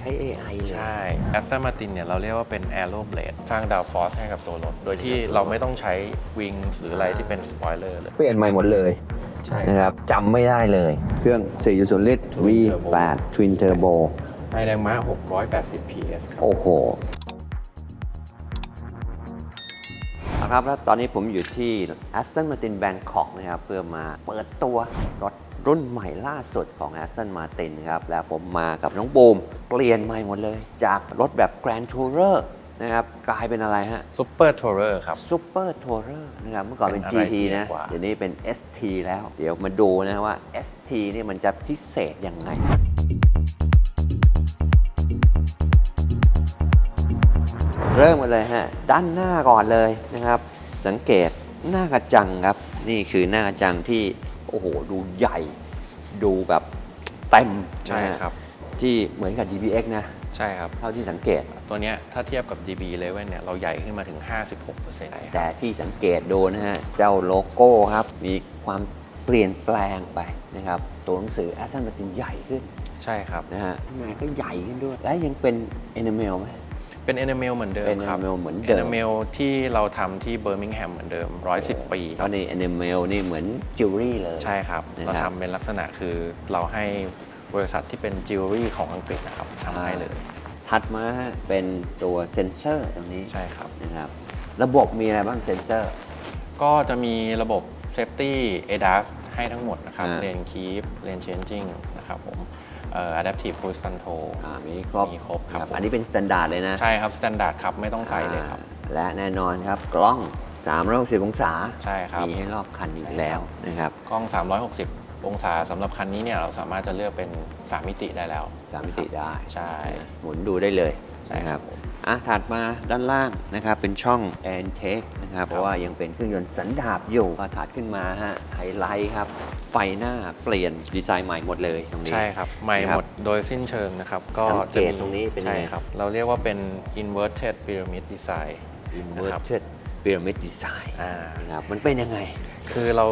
ใช้ AI เลย ใช่แอสตันมาตินเนี่ยเราเรียกว่าเป็น Aero Blade สร้างดาวฟอร์สให้กับตัวรถ โดยที่เราไม่ต้องใช้วิงหรืออะไรที่เป็นสปอยเลอร์เลย เปลี่ยนใหม่หมดเลยใช่ นะครับจำไม่ได้เลย เครื่อง 4.0 ลิตร V8 Twin Turbo ให้แรงม้า 680 PS ครับ โอ้โหเอาครับแล้วตอนนี้ผมอยู่ที่ Aston Martin Bangkok นะครับ เพื่อมาเปิดตัวรถ รุ่นใหม่ล่าสุดของ Aston Martin นะครับแล้วผมมากับน้องบูมเปลี่ยนใหม่หมดเลย จากรถแบบ Grand Tourer นะครับกลายเป็นอะไรฮะซุปเปอร์ทัวร์ครับ Super Tourer นะครับเมื่อก่อนเป็น เป็นอะไร GT ที่นะเรียกว่า เดี๋ยวนี้เป็น ST แล้ว เดี๋ยวมาดูนะว่า ST นี่มันจะพิเศษยังไง เริ่มกันเลยฮะ ด้านหน้าก่อนเลยนะครับ สังเกตหน้ากระจังครับ นี่คือหน้ากระจังที่ โอ้โห ดูใหญ่ ดูแบบเต็มใช่นะฮะครับ ที่เหมือนกับ DBX นะ ใช่ครับ เท่าที่สังเกต ตัวเนี้ยถ้าเทียบกับ DB Level เนี่ยเราใหญ่ขึ้นมาถึง 56%แต่ที่สังเกตดูนะฮะ เจ้าโลโก้ครับ มีความเปลี่ยนแปลงไปนะครับ ตัวหนังสือ Aston Martin ใหญ่ขึ้น ใช่ครับนะฮะข้างในก็ใหญ่ขึ้นด้วย และยังเป็น enamel ไหม เป็น Enamel เหมือนเดิมเป็นครับ enamel เหมือนเดิม Enamel ที่เราทำที่เบอร์มิงแฮมเหมือนเดิม 110 ปีเพราะใน enamel นี่เหมือนจิวเวลรี่เลย ใช่ครับนะครับ เราทำเป็นลักษณะคือเราให้บริษัทที่เป็นจิวเวลรี่ของอังกฤษนะครับทำให้เลย ถัดมาฮะเป็นตัวเซนเซอร์ตรงนี้ใช่ครับนะครับ ระบบมีอะไรบ้างเซนเซอร์ ก็จะมีระบบ Safety ADAS ให้ทั้งหมดนะครับอ่า Lane Keep Lane Changing นะครับผม เอ่อ Adaptive Cruise Control อ่ามีครบมีครบครับนะผม อันนี้เป็นสแตนดาร์ดเลยนะใช่ครับ Standard ครับไม่ต้องใส่เลยครับ อ่าและแน่นอนครับกล้อง 360 องศาใช่ครับ มีให้รอบคันอีกแล้วนะครับ กล้อง 360 องศาสำหรับคันนี้เนี่ยเราสามารถจะเลือกเป็น 3 มิติได้แล้ว สามมิติได้ใช่ หมุนดูได้เลย ใช่นะคครัรับบผมอะถัดมาด้านล่างนะครับเป็นช่อง a n t e c นะครับเพราะว่ายังเป็นเครื่องยนต์สันดาปอยู่พอถัดขึ้นมาฮะไฮไลท์ครับ ไฟหน้าเปลี่ยนดีไซน์ใหม่หมดเลยตรงนี้ ใช่ครับ ใหม่นะครับหมดโดยสิ้นเชิงนะครับ ก็สังเกจะตมีตรงนี้เป็นใช่ไงครับ เราเรียกว่าเป็น inverted pyramid design นะครับ Inverted Pyramid Design อ่านะครับมันเป็นยังไง คือเรา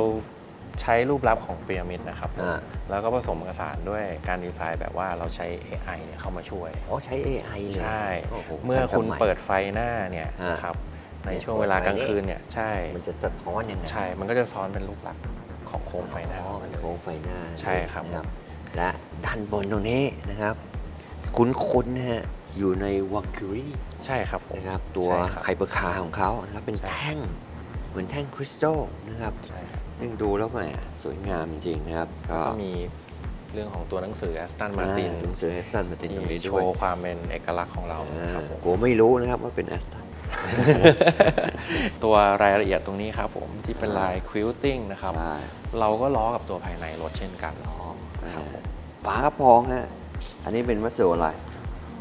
ใช้รูปลักษณ์ของพีระมิดนะครับอ่า แล้วก็ผสมผสานด้วยการดีไซน์แบบว่าเราใช้ AI เนี่ยเข้ามาช่วย อ๋อใช้ AI เลยใช่โอ้โหเมื่อคุณทันสมัยเปิดไฟหน้าเนี่ยอ่าครับในช่วงเวลากลางคืนเนี่ยใช่มันจะสะท้อนยังไงใช่ มันก็จะซ้อนเป็นรูปลักษณ์ของโคมไฟหน้า อ๋อเป็นโค้งไฟหน้าใช่ครับ นะและด้านบนตรงนี้นะครับ คุ้นๆนะฮะอยู่ในวังคิรีใช่ครับผม นะครับตัวใช่ครับไฮเปอร์คาร์ของเขานะครับเป็นใช่ แท่งเหมือนแท่งคริสตัลนะครับ ใช่ครับ ยังดูแล้วแหมสวยงามจริงๆนะครับ ก็ก็มีเรื่องของตัวหนังสือ Aston Martin หนังสือแอสตันมาตินตรงนี้ที่โชด้วยว์ความเป็นเอกลักษณ์ของเราอ่าครับผม กูไม่รู้นะครับว่าเป็นแอสตัน ตัวรายละเอียดตรงนี้ครับผมที่เป็นลาย quilting นะครับใช่เราก็ล้อกับตัวภายในรถเช่นกันอ๋อ นะคครัรับบผมฝากระโปรงฮะ อันนี้เป็นวัสดุอะไร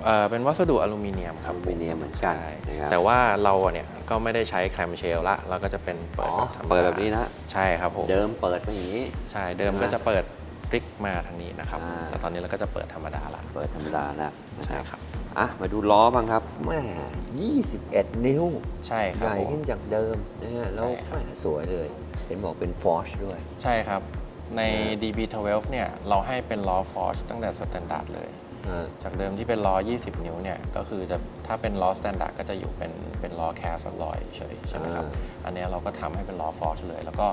เอ่อเป็นวัสดุอลูมิเนียมคอรับลูมิเนียมเหมือนกันใช่นะครับแต่ว่าเราอะเนี่ยก็ไม่ได้ใช้แคลมเชลละเราก็จะเป็นเปิอ๋ดอแบบธรรมดาเปิดแบบนี้นะใช่ครับผมเดิมเปิดมาอย่างนี้ ใช่เดิมก็จะเปิดพลิกมาทางนี้นะครับอ่า แต่ตอนนี้เราก็จะเปิดธรรมดาละเปิดธรรมดาแล้วนะใช่ครับครับ อะมาดูล้อบ้างครับแม่21 นิ้ว ใช่คใหรับญ่ผม ขึ้นจากเดิมนะฮะแล้วใช่ครับแม่สวยเลย เห็นบอกเป็นฟอร์ชด้วย ใช่ครับ ในอ่า DB12 เนี่ย เราให้เป็นล้อฟอร์ชตั้งแต่สแตนดาร์ดเลยอ่า จากเดิมที่เป็นล้อ 20 นิ้วเนี่ย ก็คือจะถ้าเป็นล้อสแตนดาร์ดก็จะอยู่เป็นเป็นล้อแคสลอยเฉยใช่ไหมครับ อันเนี้ยเราก็ทำให้เป็นล้อฟอร์ชเลย แล้วก็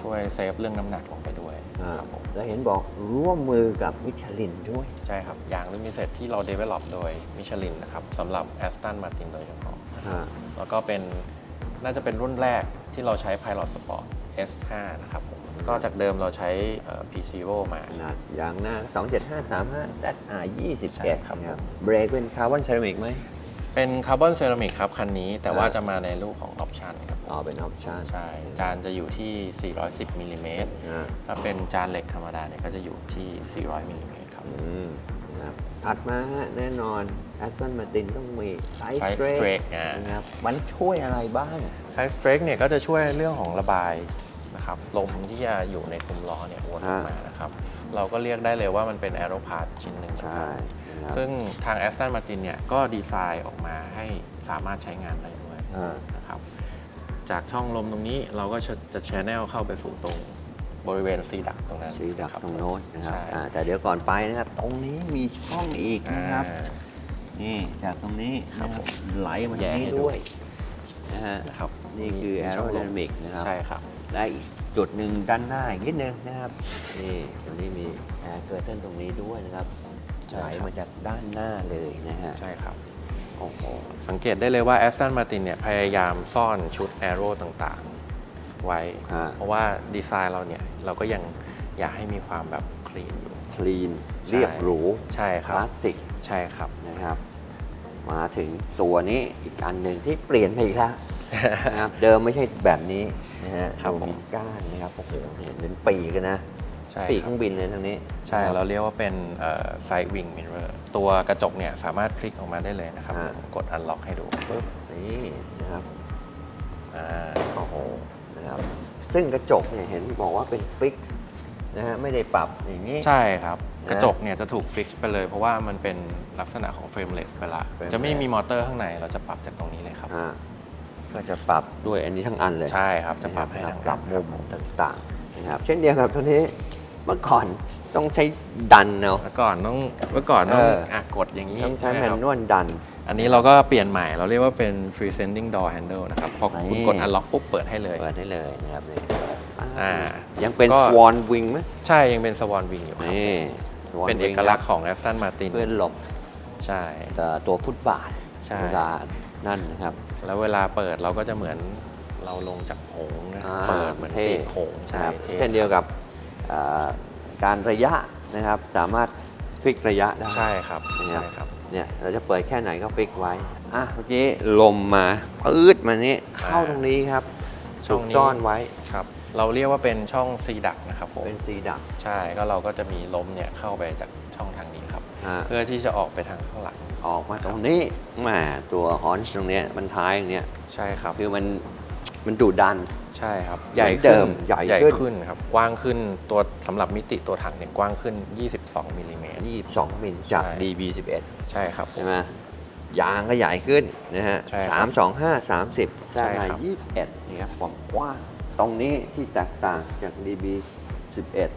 ช่วยเซฟเรื่องน้ำหนักลงไปด้วยอ่าครับผมแล้วเห็นบอกร่วมมือกับมิชลินด้วย ใช่ครับยางลิมิเซตที่เรา develop โดยมิชลินนะครับสำหรับ Aston Martin โดยเฉพาะอ่าแล้วก็เป็นน่าจะเป็นรุ่นแรกที่เราใช้ Pilot Sport S5 นะครับผม ก็จากเดิมเราใช้เอ่อ P Zero มาขนาดยางหน้า 27535 ZR ใช่21ครับ นะครับเบรกเป็นคาร์บอนเซรามิกไหมเป็นคาร์บอนเซรามิกครับ คันนี้แต่ว่าอ่าจะมาในรูปของออปชันครับอ๋อเป็นออปชั่นใช่ จานจะอยู่ที่ 410มิลลิเมตรอ่าถ้าเป็นจานเหล็กธรรมดาเนี่ยก็จะอยู่ที่ 400มิลลิเมตรครับ อืมนะครับถัดมาฮะแน่นอน Aston Martin ต้องมีไซส์ Side เบร brake กอ่าน นะครับมันช่วยอะไรบ้าง ไซส์เบรกเนี่ยก็จะช่วยเรื่องของระบาย นะครับลมที่จะอยู่ในซุ้มล้อเนี่ยวนออกมานะครับเราก็เรียกได้เลยว่ามันเป็นแอโรพาร์ทชิ้นหนึ่งใช่นะครับซึ่งทาง Aston Martin เนี่ยก็ดีไซน์ออกมาให้สามารถใช้งานได้ด้วยอ่านะครับจากช่องลมตรงนี้เราก็จะจะแชนแนลเข้าไปสู่ตรงบริเวณซีดักตรงนั้นสีดักครับตรงโน้นนะครับใช่อ่าแต่เดี๋ยวก่อนไปนะครับตรงนี้มีช่องอีกอ่านะครับนี่จากตรงนี้ครับนะผมไหลมาแย่ที่ให้นี่ดูด้วยนะฮะนะครับนี่คือมีช่งลม aerodynamic นะครับใช่ครับ และอีกจุดหนึ่งด้านหน้าอีกนิดนึงนะครับนี่ตรงนี้มีแอร์เกอร์เทนตรงนี้ด้วยนะครับใช่ไหลครับ มาจากด้านหน้าเลยนะฮะใช่ครับ โอ้โหสังเกตได้เลยว่า Aston Martin เนี่ยพยายามซ่อนชุด Aero ต่างๆ ไว้ ฮะเพราะว่าดีไซน์เราเนี่ย เราก็ยังอยากให้มีความแบบคลีนอยู่ คลีนใช่ เรียบหรูใช่คครับ ลาสสิกใช่ครับ นะครับ มาถึงตัวนี้อีกอันหนึ่งที่เปลี่ยนไปอีกแล้ว นะครับเดิมไม่ใช่แบบนี้ นะฮะครับดูผมมีก้านนะครับโอ้โหเนี่ยเป็นปีกกันนะ ใช่ปีกคเครับรื่องบินเลยทางนี้ใช่นะคบเราเรียกว่าเป็น Side Wing Mirror ตัวกระจกเนี่ยสามารถพลิกออกมาได้เลยนะครับฮะผมกด Unlock ให้ดูปุ๊บนี่นะครับอ่าโอ้โหนะครับซึ่งกระจกเนี่ยเห็นบอกว่าเป็นฟิกซ์นะฮะไม่ได้ปรับอย่างนี้ ใช่ครับนะกระจกเนี่ยจะถูกฟิกซ์ไปเลย เพราะว่ามันเป็นลักษณะของเฟรมเลสไปละ frameless จะไม่มีมอเตอร์ข้างในเราจะปรับจากตรงนี้เลยครับอ่า ก็จะปรับด้วยอันนี้ทั้งอันเลยใช่ครับจะปรับให้นะคทางปรับมุมต่างๆนะครับ เช่นเดียวกับตัวนี้เมื่อก่อนต้องใช้ดันเนาะเมื่อก่อนต้องเมื่อก่อนต้องเอออ่อะกดอย่างนี้ต้องใช้ช่แมไหนครับนวลดัน อันนี้เราก็เปลี่ยนใหม่เราเรียกว่าเป็น presenting door handle นะครับพอคุณนี่กด unlock ปุ๊บเปิดให้เลยเปิดได้เลยนะครับนี่อ่ายังเป็นก็สวอนวิงไหมใช่ยังเป็น swan wing อยู่ครับนี่ Swan เป็น Wing เอกลักษณ์ของ Aston Martin เพื่อหลบใช่เอ่อตัวฟุตบาทใช่เวลานั่นนะครับ แล้วเวลาเปิดเราก็จะเหมือนเราลงจากหงส์นะอ่าเปิดเหมือนเท่ ปีกหงส์นะใช่ครับท่เช่นเดียวกับเอ่อการระยะนะครับ สามารถฟิกระยะได้ ใช่ครับนะครับใช่ครับ เนี่ยเราจะเปิดแค่ไหนก็ฟิกไว้ อะเมื่อกี้ลมมาปืดมานี่เข้าตรงนี้ครับช่ถูองกนี้ซ่อนไว้ ครับ เราเรียกว่าเป็นช่องซีดักนะครับผมเป็นสีดักใช่ก็เราก็จะมีลมเนี่ยเข้าไปจากช่องทางนี้ครับอ่าเพื่อที่จะออกไปทางข้างหลัง ออกมาตรงนี้แหมตัวฮอนส์ตรงเนี้ยมันท้ายอย่างเนี้ยใช่ครับคือมันมันดุดันใช่ครับเหมือนใหญ่เดิขึ้มนใหญ่ขึ้นขึ้นครับกว้างขึ้นตัวสำหรับมิติตัวถังเนี่ยกว้างขึ้น 22มิลลิเมตร22มิลจากใช่ DB11 ใช่ครับผมใช่ไหมยางก็ใหญ่ขึ้นนะฮะใช่ครับสามสองห้าสามสิบใช่ด้านในครับยี่สิบเอ็ดนี่ครับความกว้าง ตรงนี้ที่แตกต่างจาก DB11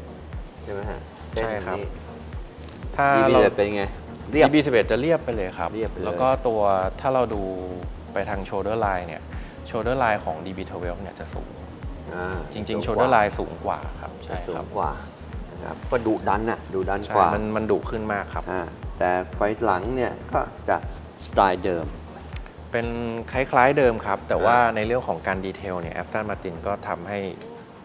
ใช่ไหมฮะเส้นใช่ครับนี้ถ้าเรา DB11 เป็นไง เรียบ DB11 จะเรียบไปเลยครับ เรียบไปเลย แล้วก็ตัวถ้าเราดูไปทาง shoulder line เนี่ย shoulder line ของ DB12 เนี่ยจะสูง อ่าจริงๆสู shoulder กว่า line สูงกว่าครับใช่สูครังบกว่านะครับก็ดุดันน่ะดุดันใช่กว่ามันมันดุขึ้นมากครับ อ่าแต่ไฟหลังเนี่ยก็จะสไตล์เดิม เป็นคล้ายๆเดิมครับ แต่ว่าในเรื่องของการดีเทลเนี่ย Aston Martin ก็ทำให้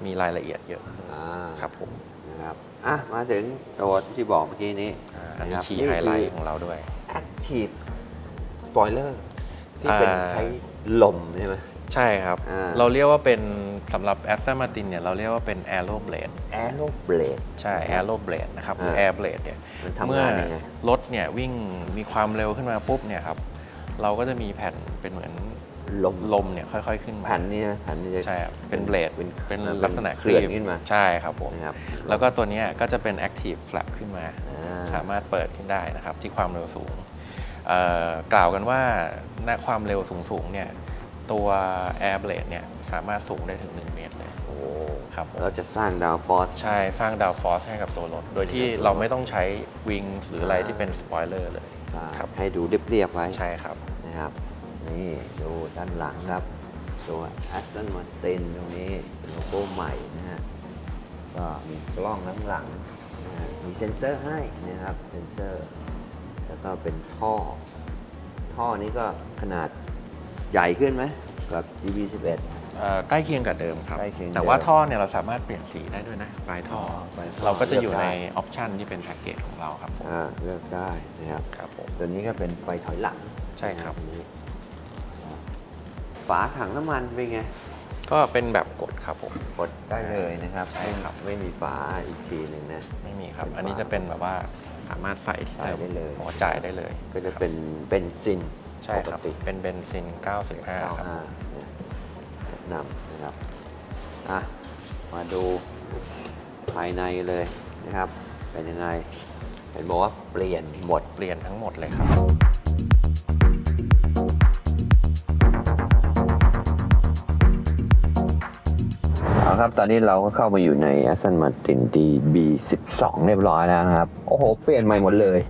มีรายละเอียดเยอะอ่าครับผมนะครับอะมาถึงตัวที่บอกเมื่อกี้นี้อ่าอันนี้ะครับคีย์ไฮไลท์ของเราด้วย Active Spoiler ที่เป็นอ่า ใช้ลมใช่ไหม ใช่ครับ อ่า เราเรียกว่าเป็นสำหรับ Aston Martin เนี่ยเราเรียกว่าเป็น Aero Blade Aero Blade ใช่ Aero Blade นะครับหรือ อ่า Air Blade เนี่ย มันทำเมื่องานยังไง รถเนี่ยวิ่งมีความเร็วขึ้นมาปุ๊บเนี่ยครับ เราก็จะมีแผ่นเป็นเหมือนลมลมเนี่ยค่อยๆ ขึ้นมาแผ่นนี้นะแผ่นนี้จะใช่ครับเป็นเบลดเป็นเป็นอ่าลักษณะเคลื่อนขึ้นมาใช่ครับผมนะครับแล้วก็ตัวเนี้ยก็จะเป็น Active Flap ขึ้นมาอ่าสามารถเปิดขึ้นได้นะครับ ที่ความเร็วสูงเอ่อกล่าวกันว่าณความเร็วสูงๆเนี่ยตัว Air Blade เนี่ยสามารถสูงได้ถึง 1 เมตรเลยโอ้ครับผมเราจะสร้างดาวฟอสใช่ สร้างดาวฟอร์สให้กับตัวรถ โดยที่เราไม่ต้องใช้วิงหรืออะไรที่เป็นสปอยเลอร์เลย ครับ ให้ดูเรียบๆไว้ใช่ครับ นะครับ นี่ดูด้านหลังครับ ตัว Aston Martin ตรงนี้เป็นโลโก้ใหม่นะฮะ ก็มีกล้องข้างหลังนะฮะมีเซ็นเซอร์ให้นะครับ เซ็นเซอร์ แล้วก็เป็นท่อ ท่อนี้ก็ขนาดใหญ่ขึ้นไหมกับ DB11 เอ่อ ใกล้เคียงกับเดิมครับ ใกล้เคียงแต่ว่าเดิมท่อเนี่ยเราสามารถเปลี่ยนสีได้ด้วยนะปลายท่อปลายท่อเราก็จะอยู่เลือกในได้ ออปชันที่เป็นแพ็กเกจของเราครับผมอ่าเลือกได้นะครับครับผมตัวนี้ก็เป็นไฟถอยหลังใช่ครับอันนี้ฝาถังน้ำมันเป็นไง ก็เป็นแบบกดครับผม กดได้เลยนะครับ ใช่ครับ ไม่มีฝาอีกทีหนึ่งนะ ไม่มีครับเป็นอันนี้ฝาจะเป็นแบบว่าสามารถใส่ที่ใส่ได้เลย หัวจ่ายได้เลยก็จะเป็นเบนซินใช่ปคกรับติเป็นเบนซิน 95 ครับ 95เนี่ยแนะ นำนะครับอะมาดูภายในเลยนะครับ เป็นยังไงเห็นบอกว่าเปลี่ยนหมดเปลี่ยนทั้งหมดเลยครับเอาครับตอนนี้เราก็เข้ามาอยู่ใน Aston Martin DB12 เรียบร้อยแล้วนะครับ โอ้โห เปลี่ยนใหม่หมดเลย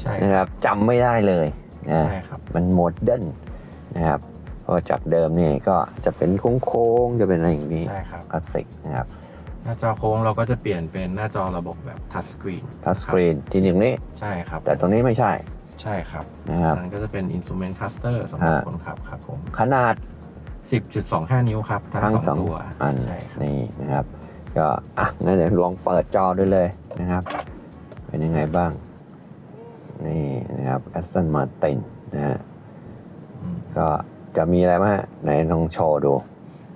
ใช่นะครับจำไม่ได้เลยนะใช่ครับมันโมเดิร์นนะครับ เพราะว่าจากเดิมนี่ก็จะเป็นโค้งๆจะเป็นอะไรอย่างนี้ใช่ครับคลาสสิกนะครับหน้าจอโค้งเราก็จะเปลี่ยนเป็นหน้าจอระบบแบบทัชสกรีนทัชสกรีนที่หนึ่งนี้ใช่ครับ แต่ตรงนี้ไม่ใช่ใช่ครับนะครับนั้นก็จะเป็น Instrument Cluster สำหรับอ่าคนขับครับผมขนาด 10.25 นิ้วครับ ทั้ทั้งงสสอองงตัวอันใช่ครับนี่นะครับ ก็อะงั้นเดี๋ยวลองเปิดจอด้วยเลยนะครับ เป็นยังไงบ้าง นี่นะครับ Aston Martin นะฮะอืมก็ จะมีอะไรบ้างฮะไหนลองโชว์ดู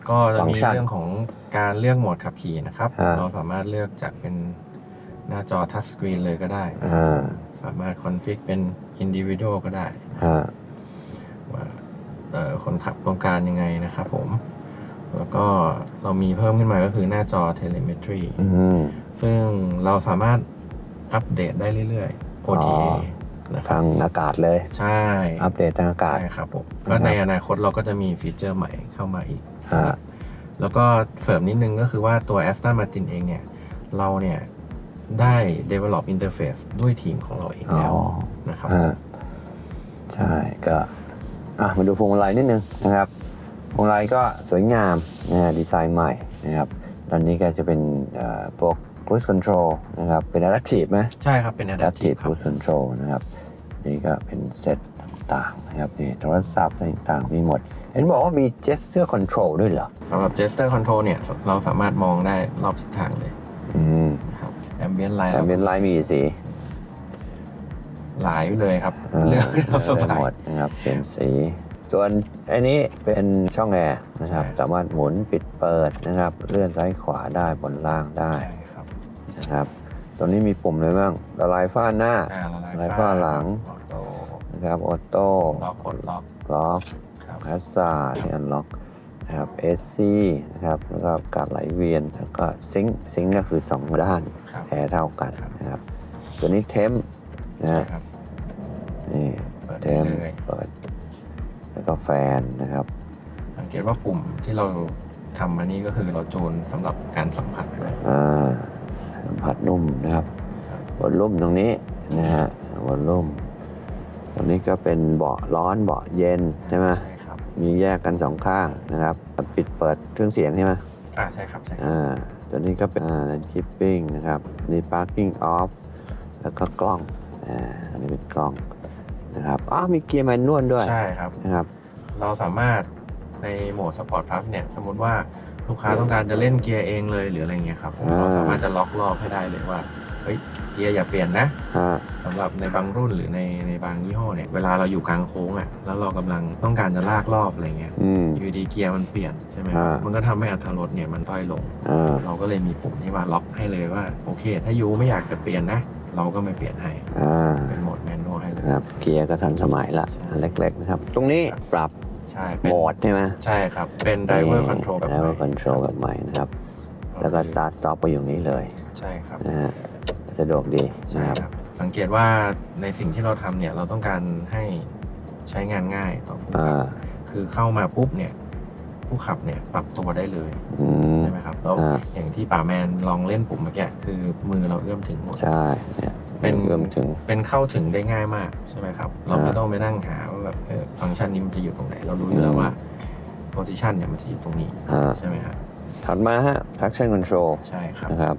ก็จะฟังมีก์ชันเรื่องของการเลือกโหมดขับขี่นะครับ อ่า เราสามารถเลือกจากเป็นหน้าจอทัชสกรีนเลยก็ได้ อ่าสามารถคอนฟิกเป็น individual ก็ได้ ฮะว่าเอ่อคนขับต้องการยังไงนะครับผม แล้วก็เรามีเพิ่มขึ้นมาก็คือหน้าจอ telemetry อืม ซึ่งเราสามารถอัปเดตได้เรื่อยๆ OTA อ๋อนะครับ ทางอากาศเลย ใช่อัปเดตทางอากาศใช่ครับผมก็ในอนาคตเราก็จะมีฟีเจอร์ใหม่เข้ามาอีกฮะแล้วก็เสริมนิดนึงก็คือว่าตัว Aston Martin เองเนี่ย เราเนี่ยได้ develop interface ด้วยทีมของเราเองแล้วนะครับใช่ก็อะมาดูพวงมาลัยนิดนึงนะครับพวงมาลัยก็สวยงามนะดีไซน์ใหม่นะครับ ตอนนี้ก็จะเป็นพวก cruise control นะครับ เป็น adaptive ไหมใช่ครับ เป็น adaptive adaptive ครับ cruise control นะครับ นี่ก็เป็นเซตต่างๆนะครับนี่โทรศัพท์ต่างๆ มีหมด เห็นบอกว่ามี gesture control ด้วยเหรอสำหรับ gesture control เนี่ย เราสามารถมองได้รอบทิศทางเลยอืมนะครับ ambient light แต่เป็นไลน์มีกี่สีหลายเลยครับาเลือกเราสได้บายหมดนะครับเป็นสีส่วนอันนี้เป็นช่องแอร์นะครับใช่สามารถหมุนปิดเปิดนะครับ เลื่อนซ้ายขวาได้บนล่างได้ใช่ครับ นะครับตรงนี้มีปุ่มอะไรบ้างละลายฝ้าหน้าอ่าละลายลายฝ้าหลังออโต้นะครับออโต้ล็อกกดล็อกล็อกครับพาสซาที่อันล็อกนะครับเอซีนะครับแล้วก็การไหลเวียนแล้วก็ซิงค์ซิงค์ก็คือ 2 ด้านครับแอร์เท่ากันนะครับตัวนี้เทมนะใช่ฮะครับนี่เปิดเทได้มเลยเปิด แล้วก็แฟนนะครับ สังเกตว่าปุ่มที่เราทำมานี่ก็คือเราจูนสำหรับการสัมผัสเลยอ่า สัมผัสนุ่มนะครับบนลุ่มตรงนี้นะฮะบนลุ่มตรงนี้ก็เป็นเบาะร้อนเบาะเย็นใช่ไหมใช่ครับมีแยกกันสองข้างนะครับ ปิดเปิดเครื่องเสียงใช่ไหมอ่าใช่ครับใช่ครับอ่าตัวนี้ก็เป็นอ่า land keeping นะครับนี่ parking off แล้วก็กล้องอ่าอันนี้เป็นกล้องนะครับอ้าวมีเกียร์แมนนวลด้วยใช่ครับนะครับ เราสามารถในโหมด Sport Plus เนี่ยสมมติว่า ลูกค้าต้องการจะเล่นเกียร์เองเลยหรืออะไรเงี้ยครับผมอ่าเราสามารถจะล็อกรอบให้ได้เลยว่าเฮ้ยเกียร์อย่าเปลี่ยนนะฮะสำหรับในบางรุ่นหรือในในบางยี่ห้อเนี่ยเวลาเราอยู่กลางโค้งอะ่ะแล้วเรากำลังต้องการจะลากรอบอะไรเงี้ยอืมอยู่ดีเกียร์มันเปลี่ยนใช่ไหมครับอ่ามัมันก็ทำให้อัตราลดเนี่ยมันต้อยลงอ่าเราก็เลยมีปุ่มที่ว่าล็อกให้เลยว่าโอเค ถ้ายูไม่อยากจะเปลี่ยนนะเราก็ไม่เปลี่ยนให้อ่าเป็นโหมดแมนนวลให้เลยนะครับเกียร์ก็ทันสมัยละอันเล็กๆนะครับ ตรงนี้ปรับ ใช่เป็นโหมดใช่ไหมใช่ครับ เป็น driver control แบบใหม่ driver control แบบใหม่นะครับ แล้วก็ start stop ไปอยู่นี้เลย ใช่ครับนะฮะสะดวกดีใช่นะครับครับ สังเกตว่าในสิ่งที่เราทำเนี่ย เราต้องการให้ใช้งานง่ายต่อผู้ขัอ่าบคือเข้ามาปุ๊บเนี่ย ผู้ขับเนี่ยปรับตัวได้เลยอืมใช่ไหมครับแล้วอ่าอย่างที่ป่าแมนลองเล่นปุ่มเมื่อกี้คือมือเราเอื้อมถึงหมดใช่เนี่ยเป็นเริ่มถึงเป็นเข้าถึงได้ง่ายมากใช่ไหมครับ เราไม่ต้องไปนั่งหาว่าแบบเออฟังก์ชันนี้มันจะอยู่ตรงไหน เรารู้อยู่แล้วว่า position เนี่ยมันจะอยู่ตรงนี้อ่า ใช่ไหมครับถัดมาฮะ traction control ใช่ครับนะครับ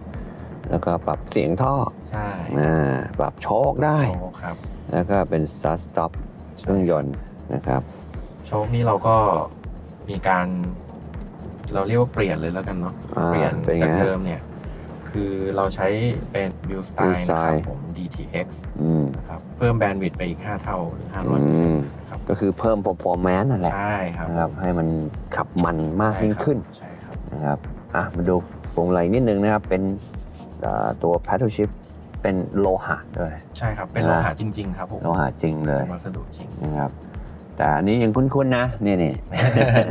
แล้วก็ปรับเสียงท่อใช่อ่าปรับโชคได้ โชคครับแล้วก็เป็น start stop เครื่องยนต์นะครับ โชคนี่เราก็มีการ เราเรียกว่าเปลี่ยนเลยแล้วกันเนาะอ่าเปลี่ยนเป็นไงจากฮะ เดิมเนี่ย คือเราใช้เป็น build Build style นะครับ style ผม DTX อืมนะครับเพิ่มแบนด์วิดต์ไปอีก 5 เท่าหรือ 500%อืมนะครับก็คือเพิ่ม performance นั่นแหละใช่ครับนะครับให้มันขับมันมากยิ่งขึ้นใช่ครับนะครับอะมาดูพวงมาลัยนิดนึงนะครับ เป็นอ่าตัว paddle shift เป็นโลหะด้วยใช่ครับ เป็นโลหะจริง ๆ ครับผมโลหะจริงเลยเป็นวัสดุจริงนะครับ แต่อันนี้ยังคุ้นๆนะนี่นี่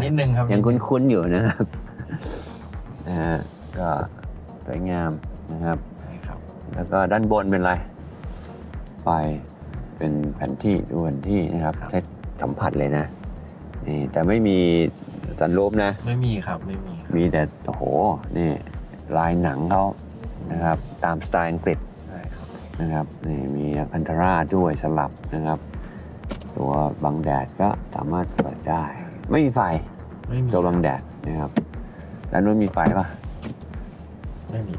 นิดนึงครับยังคุ้นๆอยู่นะครับนะฮะก็ สวยงามนะครับ ใช่ครับแล้วก็ด้านบนเป็นอะไร ไฟเป็นแผนที่ดูแผนที่นะครับครับใช้สัมผัสเลยนะนี่แต่ไม่มีสันรูปนะ ไม่มีครับไม่มีมีแต่โอ้โหนี่ลายหนังเขานะครับตามสไตล์อังกฤษใช่ครับนะครับนี่มีอันทราด้วยสลับนะครับ ตัวบังแดดก็สามารถเปิดได้ ไม่มีไฟไม่มีตัวบังแดดนะครับ แล้วนู้นมีไฟปะ ไม่มี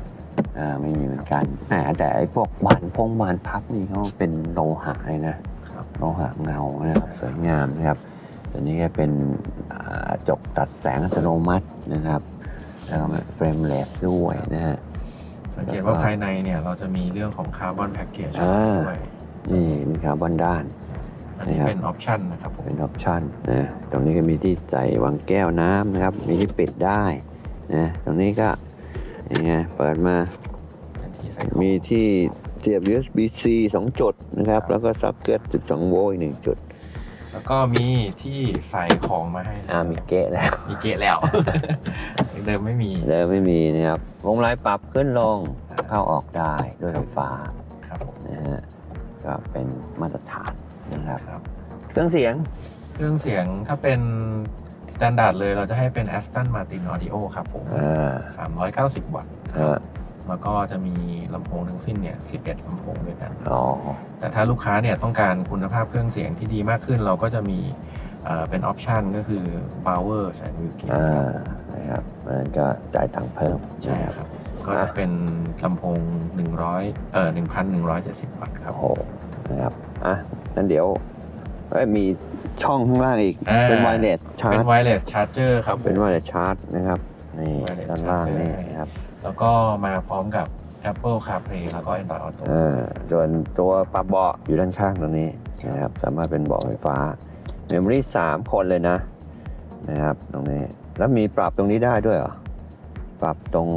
อ่าไม่มีเหมือนกันแหมแต่ไอ้พวกบานพงบานพับนี่เขาเป็นโลหะเลยนะครับ โลหะเงานะครับสวยงามนะครับตัวนี้ก็เป็นอ่ากระจกตัดแสงอัตโนมัตินะครับแล้วก็มีเฟรมเลสด้วยนะฮะ สังเกตว่าภายในเนี่ยเราจะมีเรื่องของคาร์บอนแพ็กเกจอ่า ด้วยนี่มีคาร์บอนด้าน อันนี้นะครับเป็นออปชันนะครับผมเป็นออปชันนะตรงนี้ก็มีที่ใส่วางแก้วน้ำนะครับ มีที่ปิดได้นะตรงนี้ก็ ยังไงเปิดมาเป็นที่ใส่ของมีที่เสียบ USB-C 2 จุดนะครับ แล้วก็ซ็อกเก็ต12 โวลต์อีกหนึ่งจุด แล้วก็มีที่ใส่ของมาให้อ่ามีเกะแล้ว มีเกะแล้ว เดิมไม่มี เดิมไม่มีนะครับวงไลน์ปรับขึ้นลงเข้าออกได้ด้วยไฟฟ้าครับผมนะฮะก็เป็นมาตรฐานนะครับครับเครื่องเสียง เครื่องเสียงถ้าเป็น สแตนดาร์ดเลยเราจะให้เป็น Aston Martin Audio ครับผม อ่า390 วัตต์อ่าแล้วก็จะมีลำโพงทั้งสิ้นเนี่ย 11ลำโพงด้วยกัน อ๋อแต่ถ้าลูกค้าเนี่ยต้องการคุณภาพเครื่องเสียงที่ดีมากขึ้น เราก็จะมีเอ่อเป็นออปชันก็คือ Power and w i l k i n อ่านะครับมันก็จ่ายตังค์เพิ่มใช่นะครับ ก็จะเป็นลำโพง 100 เอ่อ1,170 วัตต์ครับ โอ้โหนะครับอะนั้นเดี๋ยว เอ้ยมีช่องข้างล่างอีก อ่า เป็นไวเลสชาเป็ร์นจไวเลสชาร์จเจอร์ครับผม เป็นไวเลสชาร์จนะครับ นี่ wireless ด้านล่าง charger นี่นะครับ แล้วก็มาพร้อมกับ Apple CarPlay แล้วก็ Android Auto อ่าส่วนตัวปรับเบาะอยู่ด้านข้างตรงนี้นะครับ สามารถเป็นเบาะไฟฟ้า เมมโมรี่สามคนเลยนะนะครับตรงนี้ แล้วมีปรับตรงนี้ได้ด้วยเหรอ ปรับตรง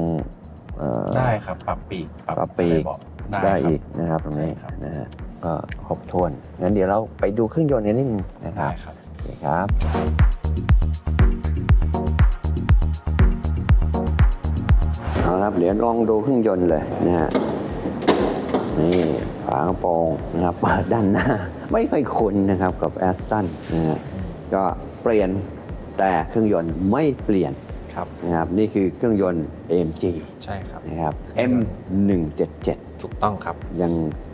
เอ่อ ได้ครับ ปรับปีกปรับปีก อะไรบอกได้ครับ อีกนะครับตรงนี้ใช่ครับ นะฮะ ก็ครบถ้วนงั้นเดี๋ยวเราไปดูเครื่องยนต์กันนิดนึงนะคได้รับครับโอเคครับ เอาละครับเดี๋ยวลองดูเครื่องยนต์เลยนะฮะนี่ฝากระโปรงนะครับเปิดด้านหน้า ไม่ค่อยคุ้นนะครับกับแอสตันนะฮะก็เปลี่ยนแต่เครื่องยนต์ไม่เปลี่ยนครับนะครับนี่คือเครื่องยนต์ AMG ใช่ครับนะครับ M177 ถูกต้องครับ ยัง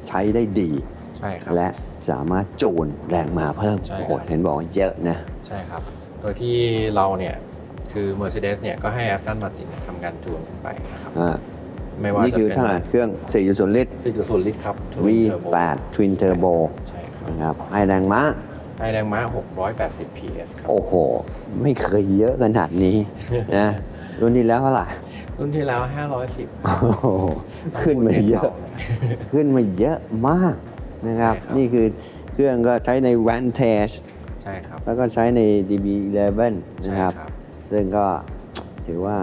ใช้ได้ดี ใช่ครับ และสามารถจูนแรงมาเพิ่ม ใช่โอ้คโหรับเห็นบอกว่าเยอะนะ ใช่ครับ โดยที่เราเนี่ยคือ Mercedes เนี่ยก็ให้ Aston Martin เนี่ยทำการจูนขึ้นไปนะครับ อ่า ไม่ว่านี่จะคือเป็นเท่าไหร่เครื่อง 4.0 ลิตร 4.0ลิตรครับ Twin Turbo V8 Twin Turbo ใช่ครับนะครับให้แรงม้า ให้แรงม้า 680 PS ครับ โอ้โห ไม่เคยเยอะขนาดนี้นะ รุ่นที่แล้วเท่าไหร่ รุ่นที่แล้ว 510 โอ้โห ขึ้นมาเยอะ ขึ้นมาเยอะมาก นะครับ ใช่ครับ นี่คือเครื่องก็ใช้ใน Vantage ใช่ครับแล้วก็ใช้ใน DB11 ใช่นะครับ ครับ ซึ่งก็ถือว่า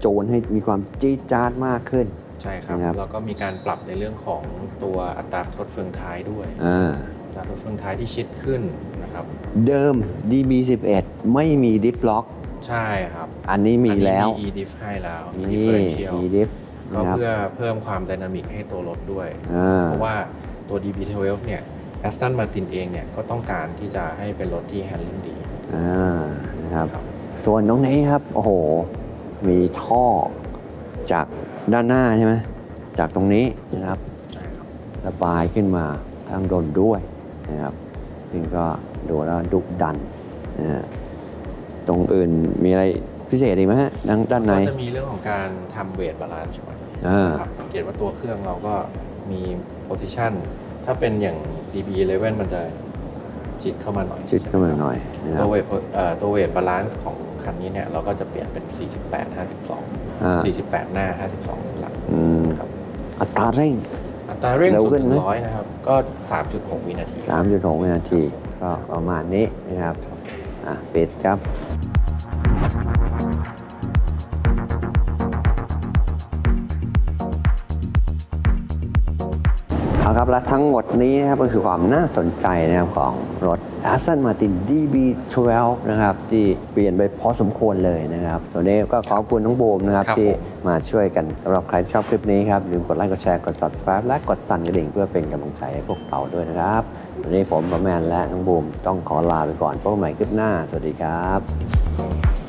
โจนให้มีความจี๊ดจ๊าดมากขึ้น ใช่ครับ นะครับ แล้วก็มีการปรับในเรื่องของตัวอัตราทดเฟืองท้ายด้วยอ่าอัตราทดเฟืองท้ายที่ชิดขึ้นนะครับ เดิม DB11 ไม่มีดิฟล็อกใช่ครับอันนี้มีแล้ว อันนี้มี e-diff ให้แล้วมีนี่ differential มีดิฟก็นะครับเพื่อเพิ่มความไดนามิกให้ตัวรถด้วย อ่า เพราะว่า ตัว DB12 เนี่ย Aston Martin เองเนี่ยก็ต้องการที่จะให้เป็นรถที่ handling ดีอ่านะครับครับ ส่วนตรงนี้ครับ โอ้โห มีท่อจากด้านหน้าใช่ไหมจากตรงนี้นะครับ ใช่ครับ ระบายขึ้นมาทางดนด้วยนะครับซึ่งก็ดูแล้วดุดันนะฮะตรงอื่นมีอะไรพิเศษอีกไหมฮะด้านด้านใน ก็จะมีเรื่องของการทำเวทบาลานซ์ไว้อ่า ครับสังเกตว่าตัวเครื่องเราก็ มี position ถ้าเป็นอย่าง DB11 มันจะชิดเข้ามาหน่อยชิดเข้ามาหน่อยนะคตัรับวเวทเอ่อตัวเวทบาลานซ์ของคันนี้เนี่ยเราก็จะเปลี่ยนเป็น 48 52อ่า48 หน้า 52 หลังอืมครับอัตราเร่ง อัตราเร่งเร็วสุดขึ้นถึไหม งร้อยนะครับ ก็ 3.6 วินาที 3.6วินาทีก็ประมาณนี้นะครับ อะปิดครับ เอาครับ และทั้งหมดนี้นะครับก็คือความน่าสนใจนะครับของรถ Aston Martin DB12 นะครับที่เปลี่ยนไปพอสมควรเลยนะครับตัวนี้ก็ขอบคุณน้องบูมนะครับครับที่ผมมาช่วยกันสำหรับใครที่ชอบคลิปนี้ครับอย่าลืมกดไลค์กดแชร์กด subscribe และกดสั่นกระดิ่งเพื่อเป็นกำลังใจให้พวกเราด้วยนะครับวันนี้ผมประแมนและน้องบูมต้องขอลาไปก่อนพบกันใหม่คลิปหน้า สวัสดีครับ